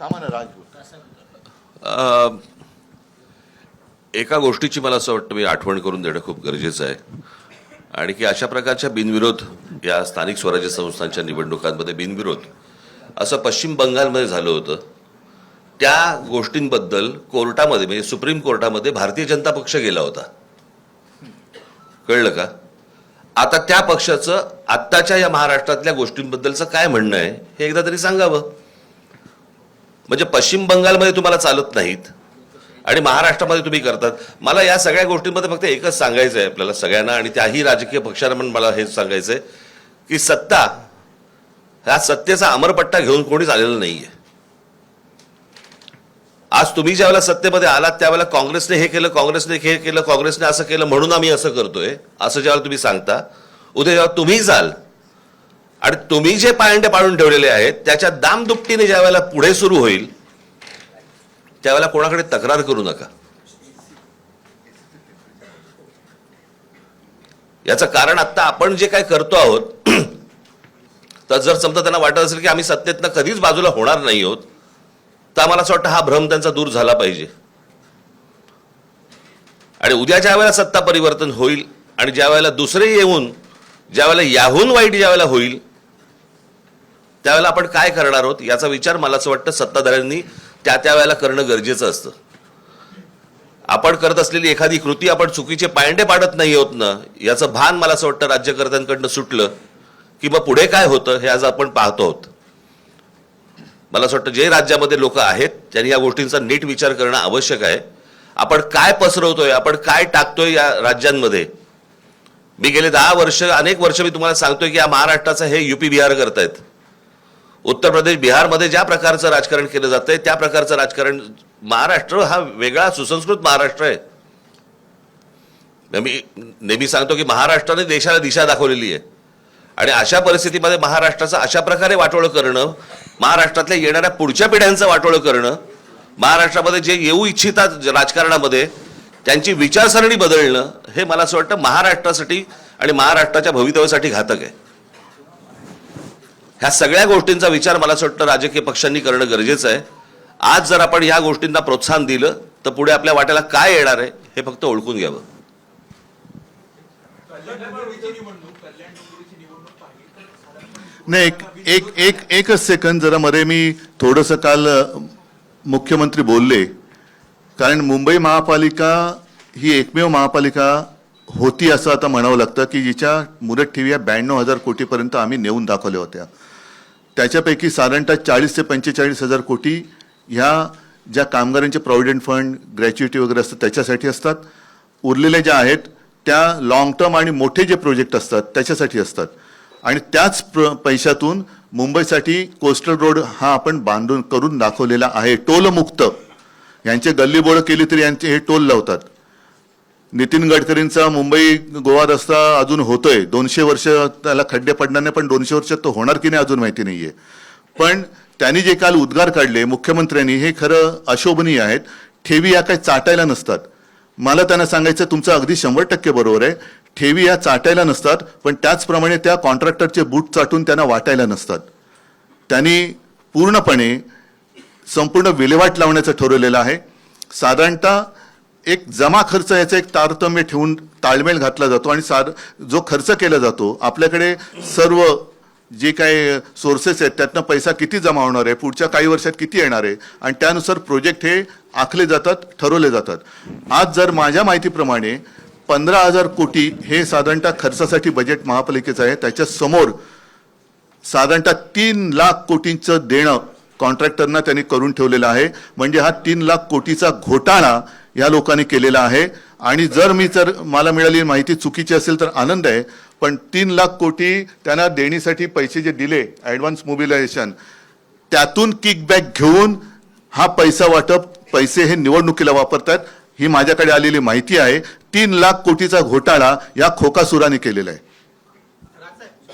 थांबा राजपूत एका गोष्टीची मला असं वाटतं मी आठवण करून देणं खूप गरजेचं आहे. आणि की अशा प्रकारच्या बिनविरोध या स्थानिक स्वराज्य संस्थांच्या निवडणुकांमध्ये बिनविरोध असं पश्चिम बंगालमध्ये झालं होतं. त्या गोष्टींबद्दल कोर्टामध्ये म्हणजे सुप्रीम कोर्टामध्ये भारतीय जनता पक्ष गेला होता. कळलं का? आता त्या पक्षाचं आत्ताच्या या महाराष्ट्रातल्या गोष्टींबद्दलचं काय म्हणणं आहे हे एकदा तरी सांगावं. म्हणजे पश्चिम बंगालमध्ये तुम्हाला चालत नाहीत. आणि महाराष्ट्रामध्ये तुम्ही करतात. मला या सगळ्या गोष्टींमध्ये फक्त एकच सांगायचं आहे आपल्याला सगळ्यांना आणि त्याही राजकीय पक्षांना पण मला हेच सांगायचं आहे की सत्ता ह्या सत्तेचा अमरपट्टा घेऊन कोणीच आलेलं आहे आज तुम्ही ज्यावेळेला सत्तेमध्ये आलात त्यावेळेला काँग्रेसने हे केलं काँग्रेसने हे केलं काँग्रेसने असं केलं म्हणून आम्ही असं करतोय असं ज्यावेळेला तुम्ही सांगता उद्या जेव्हा तुम्ही जाल आणि तुम्ही जे पायंडे पाळून ठेवलेले आहेत त्याच्या दामदुपटीने ज्या वेळेला पुढे सुरू होईल त्यावेळेला कोणाकडे तक्रार करू नका. याचं कारण आता आपण जे काय करतो आहोत तर जर समजा त्यांना वाटत असेल की आम्ही सत्तेतनं कधीच बाजूला होणार नाही आहोत तर आम्हाला असं वाटतं हा भ्रम त्यांचा दूर झाला पाहिजे. आणि उद्या ज्या वेळेला सत्ता परिवर्तन होईल आणि ज्या वेळेला दुसरे येऊन ज्या वेळेला याहून वाईट ज्या वेळेला होईल त्यावेळेला आपण काय करणार आहोत याचा विचार मला असं वाटतं सत्ताधाऱ्यांनी त्या त्या वेळेला करणं गरजेचं असतं. आपण करत असलेली एखादी कृती आपण चुकीचे पायंडे पाडत नाही आहोत ना याचं भान मला असं वाटतं राज्यकर्त्यांकडनं सुटलं की मग पुढे काय होतं हे आज आपण पाहतो आहोत. मला असं वाटतं जे राज्यामध्ये लोक आहेत त्यांनी या गोष्टींचा नीट विचार करणं आवश्यक आहे. आपण काय पसरवतोय आपण काय टाकतोय या राज्यांमध्ये? मी गेले दहा वर्ष अनेक वर्ष मी तुम्हाला सांगतोय की या महाराष्ट्राचं हे युपी बिहार करतायत. उत्तर प्रदेश बिहारमध्ये ज्या प्रकारचं राजकारण केलं जातंय त्या प्रकारचं राजकारण महाराष्ट्र हा वेगळा सुसंस्कृत महाराष्ट्र आहे. मी नेहमी सांगतो की महाराष्ट्राने देशाला दिशा दाखवलेली आहे. आणि अशा परिस्थितीमध्ये महाराष्ट्राचं अशा प्रकारे वाटोळं करणं महाराष्ट्रातल्या येणाऱ्या पुढच्या पिढ्यांचं वाटोळं करणं महाराष्ट्रामध्ये जे येऊ इच्छितात राजकारणामध्ये त्यांची विचारसरणी बदलणं हे मला असं वाटतं महाराष्ट्रासाठी आणि महाराष्ट्राच्या भवितव्यासाठी घातक आहे. ह्या सगळ्या गोष्टींचा विचार मला असं वाटतं राजकीय पक्षांनी करणं गरजेचं आहे. आज जर आपण ह्या गोष्टींना प्रोत्साहन दिलं तर पुढे आपल्या वाट्याला काय येणार आहे हे फक्त ओळखून घ्यावं. नाही एक एक एक एकच सेकंद जरा मध्ये मी थोडंसं काल मुख्यमंत्री बोलले. कारण मुंबई महापालिका ही एकमेव महापालिका होती असं आता म्हणावं लागतं की जिच्या मुदत ठेवी या ब्याण्णव हजार कोटीपर्यंत आम्ही नेऊन दाखवल्या होत्या. त्याच्यापैकी साधारणतः चाळीस ते पंचेचाळीस हजार कोटी ह्या ज्या कामगारांचे प्रॉव्हिडंट फंड ग्रॅच्युइटी वगैरे असतात त्याच्यासाठी असतात. उरलेल्या ज्या आहेत त्या लॉंग टर्म आणि मोठे जे प्रोजेक्ट असतात त्याच्यासाठी असतात. आणि त्याच प्र पैशातून मुंबईसाठी कोस्टल रोड हा आपण बांधून करून दाखवलेला आहे टोलमुक्त. यांचे गल्लीबोळं केली तरी यांचे हे टोल लावतात. नितीन गडकरींचा मुंबई गोवा रस्ता अजून होतोय. दोनशे वर्ष त्याला खड्डे पडणार नाही पण दोनशे वर्षात तो होणार की नाही अजून माहिती नाहीये. पण त्यांनी जे काल उद्गार काढले मुख्यमंत्र्यांनी हे खरं अशोभनीय आहेत. ठेवी या काही चाटायला नसतात. मला त्यांना सांगायचं तुमचं अगदी शंभर टक्के बरोबर आहे. ठेवी या चाटायला नसतात पण त्याचप्रमाणे त्या कॉन्ट्रॅक्टरचे बूट चाटून त्यांना वाटायला नसतात. त्यांनी पूर्णपणे संपूर्ण विल्हेवाट लावण्याचं ठरवलेलं आहे. साधारणतः एक जमा खर्च याचा एक तारतम्य ठेवून ताळमेळ घातला जातो आणि सार जो खर्च केला जातो आपल्याकडे सर्व जे काही सोर्सेस आहेत त्यातनं पैसा किती जमा होणार आहे पुढच्या काही वर्षात किती येणार आहे आणि त्यानुसार प्रोजेक्ट हे आखले जातात ठरवले जातात. आज जर माझ्या माहितीप्रमाणे पंधरा हजार कोटी हे साधारणतः खर्चासाठी बजेट महापालिकेचं आहे त्याच्यासमोर साधारणतः तीन लाख कोटींचं देणं कॉन्ट्रॅक्टरना त्यांनी करून ठेवलेलं आहे. म्हणजे हा तीन लाख कोटीचा घोटाळा या लोकांनी केलेला आहे. आणि जर मी जर मला मिळालेली माहिती चुकीची असेल तर आनंद आहे. पण तीन लाख कोटी त्यांना देणीसाठी पैसे जे दिले ॲडव्हान्स मोबिलायझेशन त्यातून किकबॅक घेऊन हा पैसा वाटप पैसे हे निवडणुकीला वापरतात ही माझ्याकडे आलेली माहिती आहे. तीन लाख कोटीचा घोटाळा या खोकासुराने केलेला आहे.